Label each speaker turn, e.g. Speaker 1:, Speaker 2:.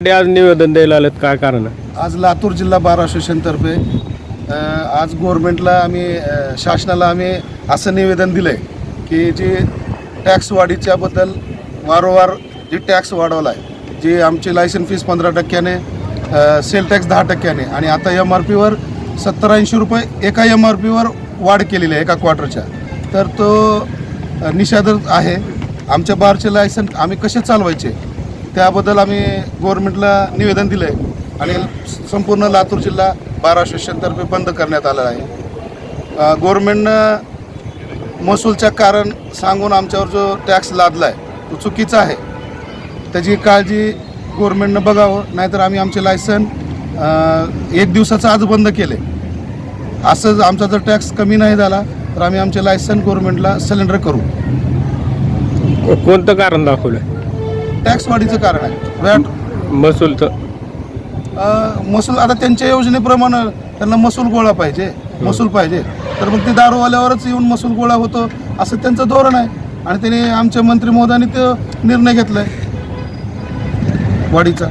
Speaker 1: आज निवेदन द्यायला आलेत काय कारण आहे?
Speaker 2: आज लातूर जिल्हा बार असोसिएशनतर्फे अ, आज गव्हर्नमेंटला आम्ही अ, शासनाला आम्ही असं निवेदन दिलं आहे की जी टॅक्स वाढीच्याबद्दल वारंवार जी टॅक्स वाढवला आहे जी आमची लायसन फीस पंधरा टक्क्याने अ, सेल टॅक्स दहा टक्क्याने आणि आता एम आर पीवर सत्तर ऐंशी रुपये एका एम आर पीवर वाढ केलेली आहे एका क्वार्टरच्या तर तो अ, निषेधच आहे. आमच्या बारचे लायसन आम्ही कसे चालवायचे? त्याबद्दल आम्ही गव्हर्नमेंटला निवेदन दिलं आहे आणि संपूर्ण लातूर जिल्हा बारा असोसिएशनतर्फे बंद करण्यात आलं आहे. गव्हर्नमेंटनं महसूलच्या कारण सांगून आमच्यावर जो टॅक्स लादला आहे तो चुकीचा आहे. त्याची काळजी गव्हर्नमेंटनं बघावं नाहीतर आम्ही आमचे लायसन एक दिवसाचं आज बंद केले असं आमचा जर टॅक्स कमी नाही झाला तर आम्ही आमचे लायसन गव्हर्नमेंटला सिलेंडर करू.
Speaker 1: कोणतं कारण दाखवलं
Speaker 2: टॅक्स वाढीचं कारण आहे. व्हॅट
Speaker 1: महसूलचं
Speaker 2: अ, महसूल आता त्यांच्या योजनेप्रमाणे त्यांना महसूल गोळा पाहिजे. महसूल पाहिजे. तर मग ते दारूवाल्यावरच येऊन महसूल गोळा होतो असं त्यांचं धोरण आहे. आणि त्यांनी आमच्या मंत्री महोदयांनी तो निर्णय घेतला आहे वाढीचा.